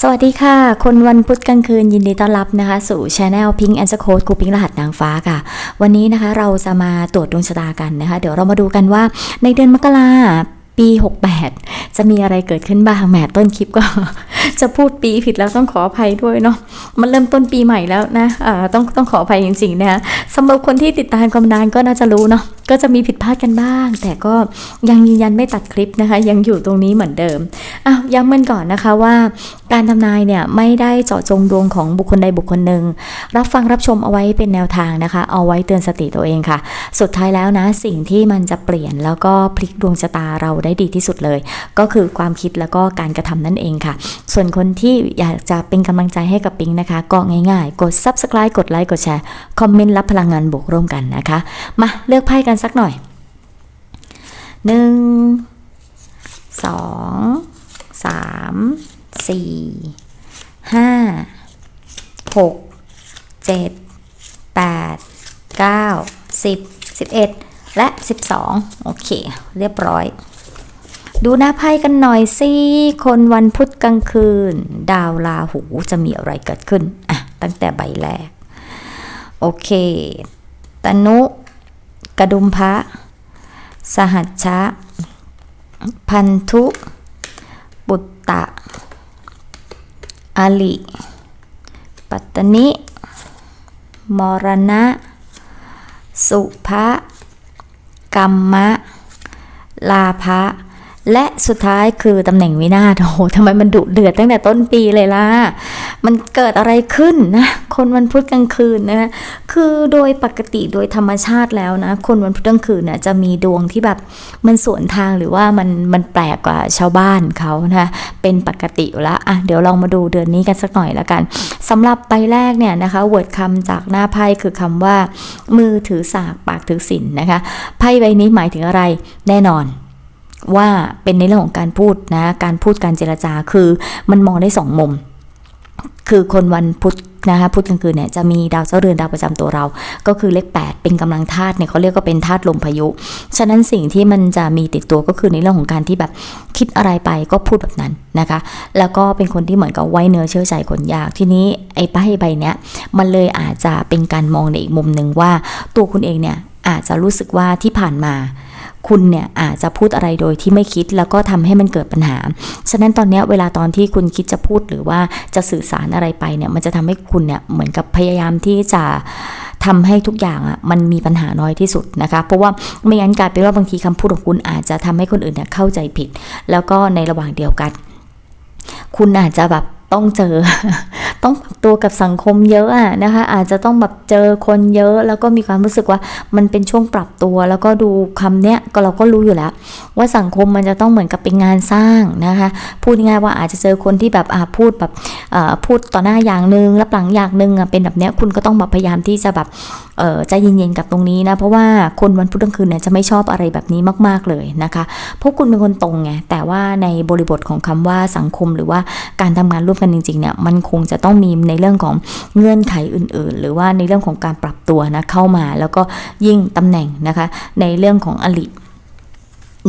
สวัสดีค่ะ คนวันพุธกลางคืนยินดีต้อนรับนะคะ สู่ช anel Pink and Code ครูพิงรหัสนางฟ้าค่ะ วันนี้นะคะเราจะมาตรวจดวงชะตากันนะคะ เดี๋ยวเรามาดูกันว่าในเดือนมกรา ปี 68 จะมีอะไรเกิดขึ้นบ้างแหมต้นคลิปก็ จะพูดปีผิดแล้วต้องขออภัยด้วยเนาะมันเริ่มต้นปีใหม่แล้วนะอ่าต้องต้องขออภัยจริงๆนะคะสำหรับคนที่ติดตามกำนานก็น่าจะรู้เนาะก็จะมีผิดพลาดกันบ้าง แต่ก็ยังยืนยันไม่ตัดคลิปนะคะ ยังอยู่ตรงนี้เหมือนเดิมอ้าวย้ำมันก่อนนะคะว่า การทำนายเนี่ยไม่ได้เจาะจงดวงของบุคคลใดบุคคลหนึ่งรับฟังรับชมเอาไว้เป็นแนวทางนะคะ เอาไว้เตือนสติตัวเองค่ะ สุดท้ายแล้วนะสิ่งที่มันจะเปลี่ยนแล้วก็พลิกดวงชะตาเราได้ดีที่สุดเลย ก็คือความคิดแล้วก็การกระทำนั่นเองค่ะ ส่วนคนที่อยากจะเป็นกำลังใจให้กับปิงนะคะ ก็ง่ายๆ กด subscribe กดไลค์กดแชร์คอมเมนต์รับพลังงานบวกร่วมกันนะคะ มาเลือกไพ่กันสักหน่อยหนึ่งสองสามสี่ห้าหกเจ็ดแปดเก้าสิบสิบเอ็ดและสิบสองโอเค เรียบร้อย ดูหน้าไพ่กันหน่อยสิ คนวันพุธกลางคืน ดาวลาหูจะมีอะไรเกิดขึ้นอะตั้งแต่ใบแรก โอเค ตนุกระดุมพระ สหัชชะ พันธุบุตตะอลิปัตตนิ มรณะ สุภะกรรมะ ลาภะ และสุดท้ายคือตำแหน่งวินาศโอ้โหทำไมมันดุเดือดตั้งแต่ต้นปีเลยล่ะ มันเกิดอะไรขึ้นนะ คนวันพุธกลางคืนนะคือโดยปกติโดยธรรมชาติแล้วนะ คนวันพุธกลางคืนนะจะมีดวงที่แบบมันสวนทางหรือว่ามันมันแปลกกว่าชาวบ้านเขานะเป็นปกติอยู่แล้วอะเดี๋ยวลองมาดูเดือนนี้กันสักหน่อยละกันสำหรับใบแรกเนี่ยนะคะเวิร์ดคำจากหน้าไพ่คือคำว่า มือถือสากปากถือสินนะคะไพ่ใบนี้หมายถึงอะไรแน่นอน ว่าเป็นในเรื่องของการพูดนะ การพูดการเจรจาคือมันมองได้สองมุม คือคนวันพุธนะคะพุธกลางคืนเนี่ยจะมีดาวเจ้าเรือนดาวประจำตัวเรา ก็คือเลข 8 เป็นกำลังธาตุเนี่ยเขาเรียกว่าเป็นธาตุลมพายุ ฉะนั้นสิ่งที่มันจะมีติดตัวก็คือในเรื่องของการที่แบบคิดอะไรไปก็พูดแบบนั้นนะคะ แล้วก็เป็นคนที่เหมือนกับไว้เนื้อเชื่อใจคนยาก ทีนี้ไอ้ป้ายใบเนี้ยมันเลยอาจจะเป็นการมองในอีกมุมหนึ่งว่าตัวคุณเองเนี่ยอาจจะรู้สึกว่าที่ผ่านมา คุณเนี่ยอาจจะพูดอะไรโดยที่ไม่คิดแล้วก็ทำให้มันเกิดปัญหา ฉะนั้นตอนนี้เวลาตอนที่คุณคิดจะพูดหรือว่าจะสื่อสารอะไรไปเนี่ยมันจะทำให้คุณเนี่ยเหมือนกับพยายามที่จะทำให้ทุกอย่างอะมันมีปัญหาน้อยที่สุดนะคะ เพราะว่าไม่งั้นกลายเป็นว่าบางทีคำพูดของคุณอาจจะทำให้คนอื่นเนี่ยเข้าใจผิด แล้วก็ในระหว่างเดียวกัน คุณอาจจะแบบต้องเจอ ต้องปรับตัวกับสังคมเยอะอะนะคะ อาจจะต้องแบบเจอคนเยอะ แล้วก็มีความรู้สึกว่ามันเป็นช่วงปรับตัว แล้วก็ดูคำเนี้ยก็เราก็รู้อยู่แล้ว ว่าสังคมมันจะต้องเหมือนกับเป็นงานสร้างนะคะ พูดง่ายว่าอาจจะเจอคนที่แบบอาพูดแบบพูดต่อหน้าอย่างหนึ่งแล้วหลังอย่างหนึ่งเป็นแบบเนี้ยคุณก็ต้องแบบพยายามที่จะแบบ ใจเย็นๆกับตรงนี้นะ เพราะว่าคนวันพุธกลางคืนเนี่ยจะไม่ชอบอะไรแบบนี้มาก ๆเลยนะคะ เพราะคุณเป็นคนตรงไง แต่ว่าในบริบทของคำว่าสังคมหรือว่าการทำงานร่วมกันจริงๆเนี่ย มันคงจะต้องมีในเรื่องของเงื่อนไขอื่น ๆ หรือว่าในเรื่องของการปรับตัวนะเข้ามา แล้วก็ยิ่งตำแหน่งนะคะ ในเรื่องของอลิ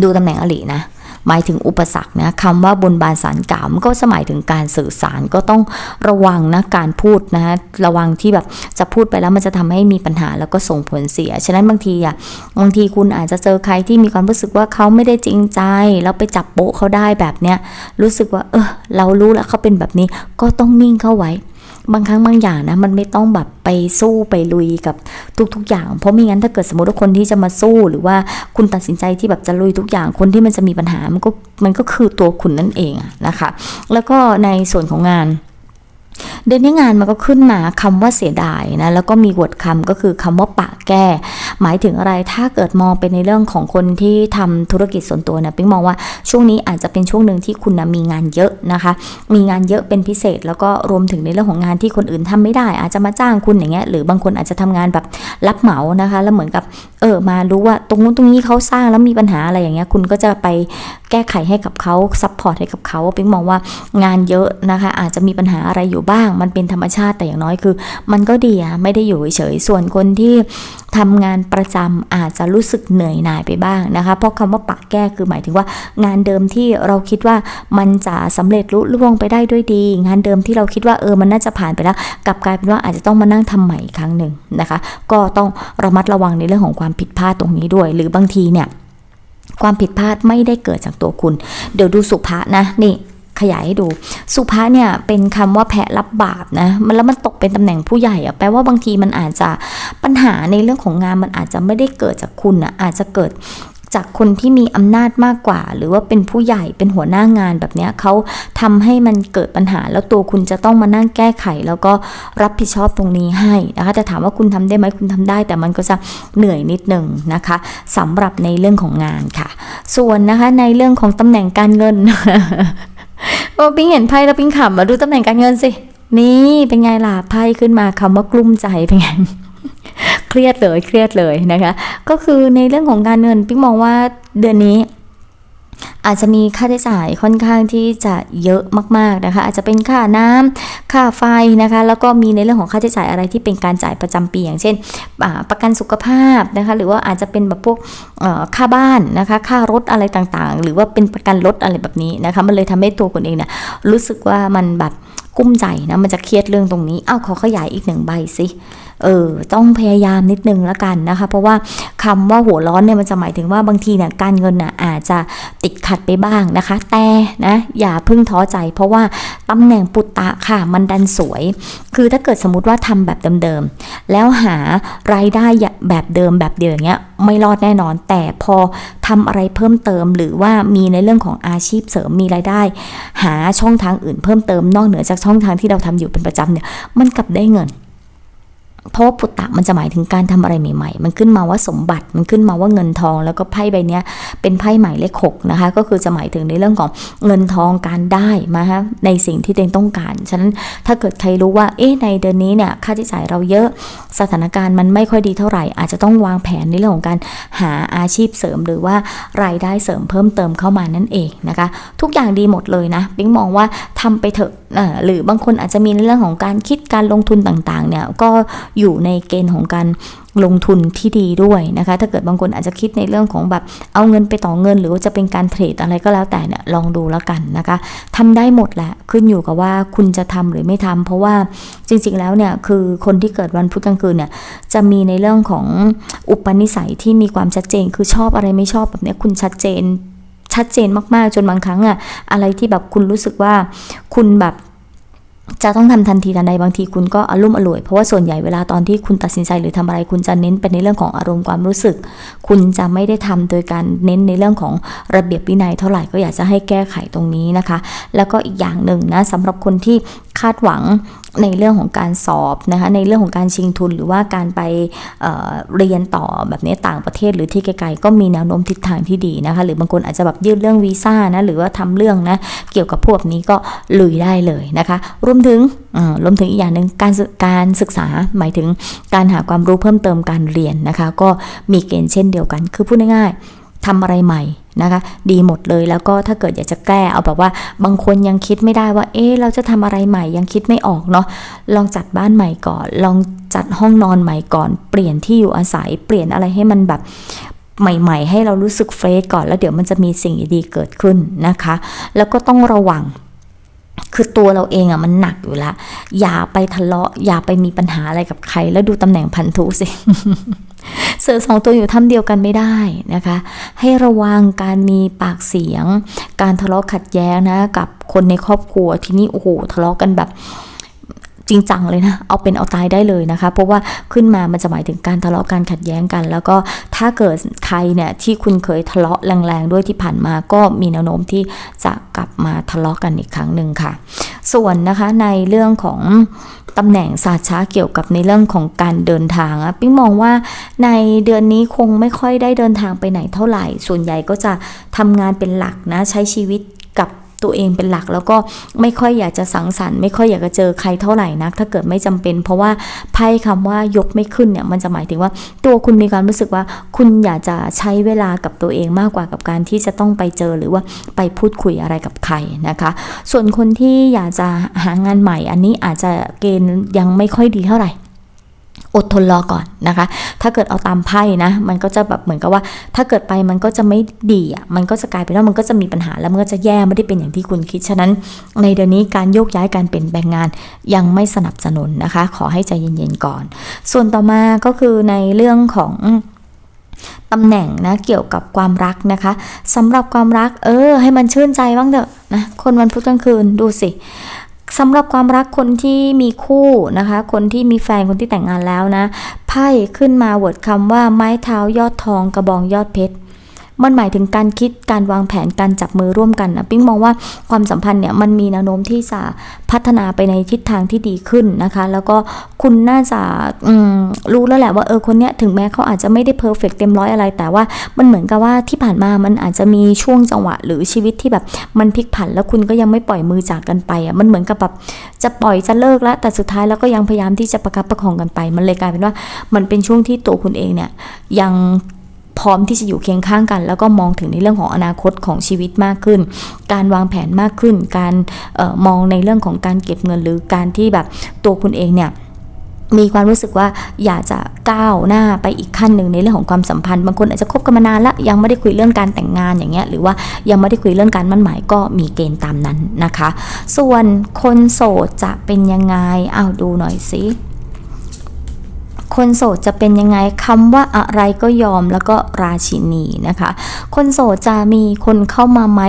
ดูตำแหน่งอลินะ หมายถึงอุปสรรคนะคำว่าบนบานสารกล่าวมันก็จะหมายถึงการสื่อสารก็ต้องระวังนะการพูดนะระวังที่แบบจะพูดไปแล้วมันจะทำให้มีปัญหาแล้วก็ส่งผลเสีย ฉะนั้นบางทีอะบางทีคุณอาจจะเจอใครที่มีความรู้สึกว่าเขาไม่ได้จริงใจ แล้วไปจับโป๊ะเขาได้แบบเนี้ยรู้สึกว่า เออเรารู้แล้วเขาเป็นแบบนี้ก็ต้องนิ่งเข้าไว้ บางครั้งบางอย่างนะมันไม่ต้องแบบไปสู้ไปลุยกับทุก ๆ อย่าง เพราะไม่งั้นถ้าเกิดสมมติว่าคนที่จะมาสู้หรือว่าคุณตัดสินใจที่แบบจะลุยทุกอย่างคนที่มันจะมีปัญหามันก็มันก็คือตัวคุณนั่นเองนะคะ แล้วก็ในส่วนของงาน เดือนนี้งานมันก็ขึ้นมาคำว่าเสียดายนะแล้วก็มีวดคำก็คือคำว่าปะแก้ หมายถึงอะไรถ้าเกิดมองเป็นในเรื่องของคนที่ทำธุรกิจส่วนตัวเนี่ยปิ๊งมองว่าช่วงนี้อาจจะเป็นช่วงหนึ่งที่คุณนะมีงานเยอะนะคะ มีงานเยอะเป็นพิเศษ แล้วก็รวมถึงในเรื่องของงานที่คนอื่นทำไม่ได้ อาจจะมาจ้างคุณอย่างเงี้ยหรือบางคนอาจจะทำงานแบบรับเหมานะคะ แล้วเหมือนกับเออมารู้ว่าตรงนู้นตรงนี้เขาสร้างแล้วมีปัญหาอะไรอย่างเงี้ยคุณก็จะไปแก้ไขให้กับเขาซัพพอร์ตให้กับเขาปิ๊งมองว่างานเยอะนะคะ อาจจะมีปัญหาอะไรอยู่บ้างมันเป็นธรรมชาติแต่อย่างน้อยคือ มันก็ดีอะไม่ได้อยู่เฉยๆส่วนคนที่ททำงานประจำอาจจะรู้สึกเหนื่อยหน่ายไปบ้างนะคะ เพราะคำว่าปะแก้คือหมายถึงว่างานเดิมที่เราคิดว่ามันจะสำเร็จลุล่วงไปได้ด้วยดี งานเดิมที่เราคิดว่าเออมันน่าจะผ่านไปแล้ว กลับกลายเป็นว่าอาจจะต้องมานั่งทำใหม่อีกครั้งหนึ่งนะคะ ก็ต้องระมัดระวังในเรื่องของความผิดพลาดตรงนี้ด้วย หรือบางทีเนี่ยความผิดพลาดไม่ได้เกิดจากตัวคุณ เดี๋ยวดูสุภานะนี่ ขยายให้ดู สุภาเนี่ยเป็นคำว่าแพะรับบาปนะมันแล้วมันตกเป็นตำแหน่งผู้ใหญ่อะแปลว่าบางทีมันอาจจะปัญหาในเรื่องของงานมันอาจจะไม่ได้เกิดจากคุณอะอาจจะเกิดจากคนที่มีอำนาจมากกว่า หรือว่าเป็นผู้ใหญ่เป็นหัวหน้างานแบบเนี้ยเขาทำให้มันเกิดปัญหา แล้วตัวคุณจะต้องมานั่งแก้ไข แล้วก็รับผิดชอบตรงนี้ให้นะคะแต่ถามว่าคุณทำได้ไหมคุณทำได้ แต่มันก็จะเหนื่อยนิดหนึ่งนะคะสำหรับในเรื่องของงานค่ะ ส่วนนะคะในเรื่องของตำแหน่งการเงิน โอ้ปิงเห็นไพ่แล้วปิงขำมาดูตำแหน่งการเงินสิ นี่เป็นไงล่ะไพ่ขึ้นมาคำว่ากลุ้มใจเป็นไงเครียดเลยเครียดเลยนะคะ ก็คือในเรื่องของการเงินปิ๊งมองว่าเดือนนี้ อาจจะมีค่าใช้จ่ายค่อนข้างที่จะเยอะมากๆนะคะ อาจจะเป็นค่าน้ำค่าไฟนะคะ แล้วก็มีในเรื่องของค่าใช้จ่ายอะไรที่เป็นการจ่ายประจำปีอย่างเช่น ประกันสุขภาพนะคะ หรือว่าอาจจะเป็นแบบพวกค่าบ้านนะคะ ค่ารถอะไรต่างๆ หรือว่าเป็นประกันรถอะไรแบบนี้นะคะ มันเลยทำให้ตัวคุณเองเนี่ยรู้สึกว่ามันแบบกุ้มใจนะ มันจะเครียดเรื่องตรงนี้อ้าวขอขยายอีกหนึ่งใบสิ เออต้องพยายามนิดนึงละกันนะคะ เพราะว่าคำว่าหัวร้อนเนี่ยมันจะหมายถึงว่าบางทีเนี่ยการเงินน่ะอาจจะติดขัดไปบ้างนะคะ แต่นะอย่าเพิ่งท้อใจ เพราะว่าตำแหน่งปุตตะค่ะมันดันสวย คือถ้าเกิดสมมติว่าทำแบบเดิมๆแล้วหารายได้แบบเดิมแบบเดียวอย่างเงี้ยไม่รอดแน่นอน แต่พอทำอะไรเพิ่มเติมหรือว่ามีในเรื่องของอาชีพเสริมมีรายได้ หาช่องทางอื่นเพิ่มเติมนอกเหนือจากช่องทางที่เราทำอยู่เป็นประจำเนี่ยมันกลับได้เงิน เพราะว่าปุตตะมันจะหมายถึงการทำอะไรใหม่ ๆ มันขึ้นมาว่าสมบัติมันขึ้นมาว่าเงินทอง แล้วก็ไพ่ใบนี้เป็นไพ่หมายเลขหกนะคะ ก็คือจะหมายถึงในเรื่องของเงินทองการได้มาฮะในสิ่งที่ตัวเองต้องการ ฉะนั้นถ้าเกิดใครรู้ว่าเอ๊ะในเดือนนี้เนี่ยค่าใช้จ่ายเราเยอะสถานการณ์มันไม่ค่อยดีเท่าไหร่ อาจจะต้องวางแผนในเรื่องของการหาอาชีพเสริม หรือว่ารายได้เสริมเพิ่มเติมเข้ามานั่นเองนะคะ ทุกอย่างดีหมดเลยนะปิ๊งมองว่าทำไปเถอะหรือบางคนอาจจะมีในเรื่องของการคิดการลงทุนต่างๆเนี่ยก็อยู่ในเกณฑ์ของการลงทุนที่ดีด้วยนะคะ ถ้าเกิดบางคนอาจจะคิดในเรื่องของแบบเอาเงินไปต่อเงิน หรือว่าจะเป็นการเทรดอะไรก็แล้วแต่เนี่ยลองดูแล้วกันนะคะทำได้หมดแหละขึ้นอยู่กับว่าคุณจะทำหรือไม่ทำเพราะว่าจริงๆแล้วเนี่ยคือคนที่เกิดวันพุธกลางคืนเนี่ยจะมีในเรื่องของอุปนิสัยที่มีความชัดเจน คือชอบอะไรไม่ชอบแบบนี้คุณชัดเจนชัดเจนมากๆ จนบางครั้งอะอะไรที่แบบคุณรู้สึกว่าคุณแบบ จะต้องทำทันทีทันใดบางทีคุณก็อารมณ์อร่วยเพราะว่าส่วนใหญ่เวลาตอนที่คุณตัดสินใจหรือทำอะไรคุณจะเน้นไปในเรื่องของอารมณ์ความรู้สึก คุณจะไม่ได้ทำโดยการเน้นในเรื่องของระเบียบวินัยเท่าไหร่ก็อยากจะให้แก้ไขตรงนี้นะคะ แล้วก็อีกอย่างหนึ่งนะสำหรับคนที่คาดหวัง ในเรื่องของการสอบนะคะในเรื่องของการชิงทุนหรือว่าการไปเเรียนต่อแบบนี้ต่างประเทศหรือที่ไกลๆก็มีแนวโน้มทิศทางที่ดีนะคะหรือบางคนอาจจะแบบยื่นเรื่องวีซ่านะหรือว่าทำเรื่องนะเกี่ยวกับพวกนี้ก็ลุยได้เลยนะคะรวมถึงรวมถึงอีกอย่างหนึ่งการกการศึกษาหมายถึงการหาความรู้เพิ่มเติมการเรียนนะคะก็มีเกณฑ์เช่นเดียวกัน คือพูดง่ายๆทำอะไรใหม่ นะคะ ดีหมดเลยแล้วก็ถ้าเกิดอยากจะแก้เอาแบบว่าบางคนยังคิดไม่ได้ว่า เอ๊ะเราจะทำอะไรใหม่ยังคิดไม่ออกเนาะลองจัดบ้านใหม่ก่อน ลองจัดห้องนอนใหม่ก่อน เปลี่ยนที่อยู่อาศัยเปลี่ยนอะไรให้มันแบบใหม่ๆ ให้เรารู้สึกเฟรชก่อนแล้วเดี๋ยวมันจะมีสิ่งดีๆเกิดขึ้นนะคะ แล้วก็ต้องระวังคือตัวเราเองอะมันหนักอยู่ละอย่าไปทะเลาะ อย่าไปมีปัญหาอะไรกับใคร แล้วดูตำแหน่งพันธุสิ เสือสองตัวอยู่ถ้ำเดียวกันไม่ได้นะคะ ให้ระวังการมีปากเสียง การทะเลาะขัดแย้งนะกับคนในครอบครัวที่นี่โอ้โหทะเลาะกันแบบจริงจังเลยนะ เอาเป็นเอาตายได้เลยนะคะ เพราะว่าขึ้นมามันจะหมายถึงการทะเลาะการขัดแย้งกัน แล้วก็ถ้าเกิดใครเนี่ยที่คุณเคยทะเลาะแรงๆด้วยที่ผ่านมาก็มีแนวโน้มที่จะกลับมาทะเลาะกันอีกครั้งหนึ่งค่ะ ส่วนนะคะในเรื่องของตำแหน่งศาสตร์ช้าเกี่ยวกับในเรื่องของการเดินทางอะปิ๊งมองว่าในเดือนนี้คงไม่ค่อยได้เดินทางไปไหนเท่าไหร่ ส่วนใหญ่ก็จะทำงานเป็นหลักนะใช้ชีวิตกับ ตัวเองเป็นหลัก แล้วก็ไม่ค่อยอยากจะสังสรรค์ไม่ค่อยอยากจะเจอใครเท่าไหร่นัก ถ้าเกิดไม่จำเป็น เพราะว่าไพ่คำว่ายกไม่ขึ้นเนี่ยมันจะหมายถึงว่าตัวคุณมีความรู้สึกว่า คุณอยากจะใช้เวลากับตัวเองมากกว่ากับการที่จะต้องไปเจอหรือว่าไปพูดคุยอะไรกับใครนะคะ ส่วนคนที่อยากจะหางานใหม่ อันนี้อาจจะเกณฑ์ยังไม่ค่อยดีเท่าไหร่ อดทนรอก่อนนะคะ ถ้าเกิดเอาตามไพ่นะ มันก็จะแบบเหมือนกับว่า ถ้าเกิดไปมันก็จะไม่ดีอะ มันก็จะกลายเป็นว่ามันก็จะมีปัญหาแล้วมันก็จะแย่ไม่ได้เป็นอย่างที่คุณคิด ฉะนั้น ในเดือนนี้การโยกย้ายการเปลี่ยนแปลงงานยังไม่สนับสนุนนะคะ ขอให้ใจเย็นๆก่อน ส่วนต่อมาก็คือในเรื่องของตำแหน่งนะเกี่ยวกับความรักนะคะสำหรับความรัก เออ ให้มันชื่นใจบ้างเถอะนะคนวันพุธกลางคืนดูสิ สำหรับความรักคนที่มีคู่นะคะ คนที่มีแฟนคนที่แต่งงานแล้วนะ ไพ่ขึ้นมาเวิร์ดคำว่าไม้เท้ายอดทองกระบองยอดเพชร มันหมายถึงการคิดการวางแผนการจับมือร่วมกันนะปิ๊งมองว่าความสัมพันธ์เนี่ยมันมีแนวโน้มที่จะพัฒนาไปในทิศทางที่ดีขึ้นนะคะ แล้วก็คุณน่าจะรู้แล้วแหละว่าเออคนเนี้ยถึงแม้เขาอาจจะไม่ได้เพอร์เฟกเต็มร้อยอะไร แต่ว่ามันเหมือนกับว่าที่ผ่านมามันอาจจะมีช่วงจังหวะ หรือชีวิตที่แบบมันพลิกผัน แล้วคุณก็ยังไม่ปล่อยมือจากกันไปอะมันเหมือนกับแบบจะปล่อยจะเลิกแล้วแต่สุดท้ายแล้วก็ยังพยายามที่จะประคับประคองกันไป มันเลยกลายเป็นว่ามันเป็นช่วงที่ตัวคุณเองเนี่ยยัง พร้อมที่จะอยู่เคียงข้างกัน แล้วก็มองถึงในเรื่องของอนาคตของชีวิตมากขึ้น การวางแผนมากขึ้น การออมองในเรื่องของการเก็บเงินหรือการที่แบบตัวคุณเองเนี่ยมีความรู้สึกว่าอยากจะก้าวหน้าไปอีกขั้นหนึ่งในเรื่องของความสัมพันธ์ บางคนอาจจะคบกันมานานแล้วยังไม่ได้คุยเรื่องการแต่งงานอย่างเงี้ยหรือว่ายังไม่ได้คุยเรื่องการมั่นหมายก็มีเกณฑ์ตามนั้นนะคะ ส่วนคนโสดจะเป็นยังไงเอาดูหน่อยสิ คนโสดจะเป็นยังไงคำว่าอะไรก็ยอมแล้วก็ราชินีนะคะ คนโสดจะมีคนเข้ามาไหม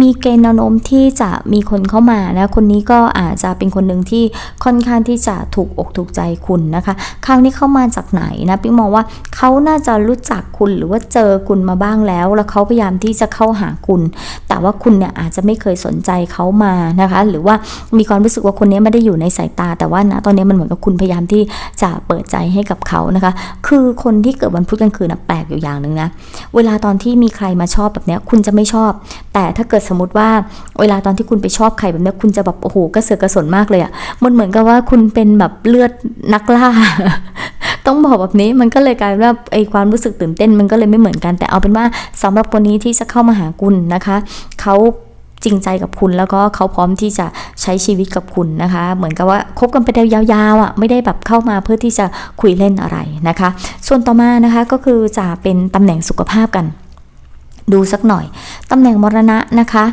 มีเกณฑ์แนวโน้มที่จะมีคนเข้ามานะคนนี้ก็อาจจะเป็นคนหนึ่งที่ค่อนข้างที่จะถูกอกถูกใจคุณนะคะคราวนี้เข้ามาจากไหนนะปิ๊งมองว่าเขาน่าจะรู้จักคุณหรือว่าเจอคุณมาบ้างแล้ว แล้วเขาพยายามที่จะเข้าหาคุณ แต่ว่าคุณเนี่ยอาจจะไม่เคยสนใจเขามานะคะ หรือว่ามีความรู้สึกว่าคนนี้ไม่ได้อยู่ในสายตา แต่ว่านะตอนนี้มันเหมือนกับคุณพยายามที่จะเปิดใจให้กับเขานะคะ คือคนที่เกิดวันพุธกลางคืนนะแปลกอยู่อย่างหนึ่งนะ เวลาตอนที่มีใครมาชอบแบบเนี้ยคุณจะไม่ชอบ แต่ถ้าเกิดสมมติว่าเวลาตอนที่คุณไปชอบใครแบบเนี้ยคุณจะแบบโอ้โหกระเสือกกระสนมากเลยอะ่ะ มันเหมือนกับว่าคุณเป็นแบบเลือดนักล่าต้องบอกแบบนี้มันก็เลยกลายเป็นว่าไอความรู้สึกตื่นเต้นมันก็เลยไม่เหมือนกันแต่เอาเป็นว่าสำหรับคนนี้ที่จะเข้ามาหาคุณนะคะ เขา จริงใจกับคุณ แล้วก็เขาพร้อมที่จะใช้ชีวิตกับคุณนะคะ เหมือนกับว่าคบกันไปยาวๆอะไม่ได้แบบเข้ามาเพื่อที่จะคุยเล่นอะไรนะคะ ส่วนต่อมานะคะก็คือจะเป็นตำแหน่งสุขภาพกันดูสักหน่อย ตำแหน่งมรณะนะคะ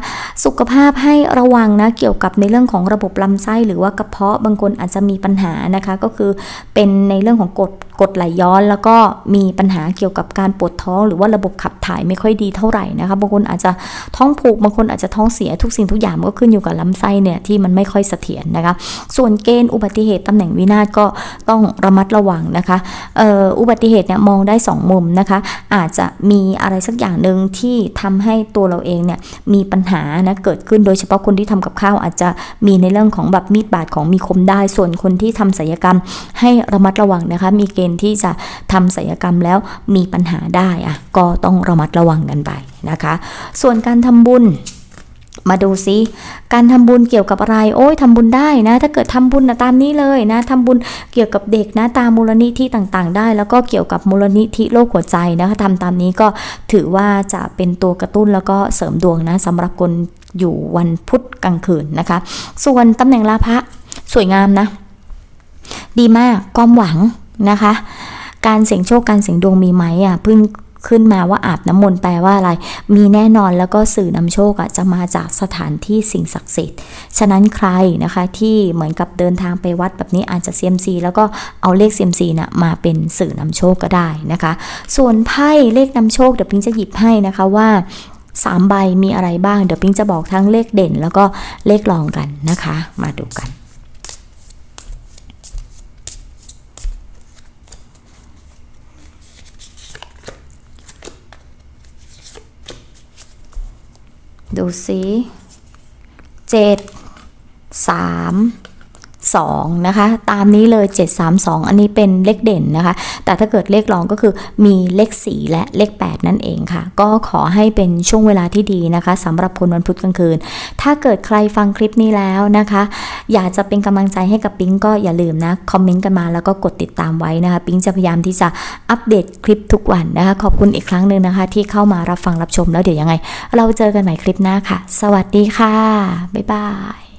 สุขภาพให้ระวังนะเกี่ยวกับในเรื่องของระบบลำไส้หรือว่ากระเพาะบางคนอาจจะมีปัญหานะคะก็คือเป็นในเรื่องของกดกดไหลย้อน แล้วก็มีปัญหาเกี่ยวกับการปวดท้อง หรือว่าระบบขับถ่ายไม่ค่อยดีเท่าไหร่นะคะบางคนอาจจะท้องผูกบางคนอาจจะท้องเสียทุกสิ่งทุกอย่างมันก็ขึ้นอยู่กับลำไส้เนี่ยที่มันไม่ค่อยเสถียรนะคะส่วนเกณฑ์อุบัติเหตุตำแหน่งวินาศก็ต้องระมัดระวังนะคะอออุบัติเหตุเนี่ยมองได้สองมุมนะคะอาจจะมีอะไรสักอย่างหนึ่งที่ทำให้ตัวเราเองเนี่ยมีปัญหานะเกิดขึ้นโดยเฉพาะคนที่ทำกับข้าวอาจจะมีในเรื่องของแบบมีดบาดของมีคมได้ ส่วนคนที่ทำศัลยกรรมให้ระมัดระวังนะคะ มีเกณฑ์ที่จะทำศัลยกรรมแล้วมีปัญหาได้อะก็ต้องระมัดระวังกันไปนะคะ ส่วนการทำบุญ มาดูซิ การทำบุญเกี่ยวกับอะไร โอ้ยทำบุญได้นะ ถ้าเกิดทำบุญนะตามนี้เลยนะทำบุญเกี่ยวกับเด็กนะ ตามมูลนิธิต่างๆ ได้ แล้วก็เกี่ยวกับมูลนิธิโรคหัวใจนะคะทำตามนี้ก็ถือว่าจะเป็นตัวกระตุ้นแล้วก็เสริมดวงนะสำหรับคนอยู่วันพุธกลางคืนนะคะ ส่วนตำแหน่งลาภะสวยงามนะ ดีมากความหวังนะคะ การเสี่ยงโชคการเสี่ยงดวงมีไหมอะพิ่ง ขึ้นมาว่าอาบน้ำมนต์แปลว่าอะไร มีแน่นอนแล้วก็สื่อนำโชคอะจะมาจากสถานที่สิ่งศักดิ์สิทธิ์ ฉะนั้นใครนะคะที่เหมือนกับเดินทางไปวัดแบบนี้อาจจะเซียมซีแล้วก็เอาเลขเซียมซีน่ะมาเป็นสื่อนำโชคก็ได้นะคะ ส่วนไพ่เลขนำโชคเดี๋ยวพิงจะหยิบให้นะคะว่าสามใบมีอะไรบ้าง เดี๋ยวพิงจะบอกทั้งเลขเด่น แล้วก็เลขรองกันนะคะ มาดูกัน ดูสิเจ็ดสาม สองนะคะ ตามนี้เลย 732 อันนี้เป็นเลขเด่นนะคะ แต่ถ้าเกิดเลขรองก็คือมีเลข 4 และเลข 8 นั่นเองค่ะ ก็ขอให้เป็นช่วงเวลาที่ดีนะคะสำหรับคนวันพุธกลางคืน ถ้าเกิดใครฟังคลิปนี้แล้วนะคะ อยากจะเป็นกำลังใจให้กับปิ๊งก็อย่าลืมนะ คอมเมนต์กันมาแล้วก็กดติดตามไว้นะคะ ปิ๊งจะพยายามที่จะอัปเดตคลิปทุกวันนะคะ ขอบคุณอีกครั้งหนึ่งนะคะ ที่เข้ามารับฟังรับชมแล้วเดี๋ยวยังไง เราเจอกันใหม่คลิปหน้าค่ะ สวัสดีค่ะ บ๊ายบาย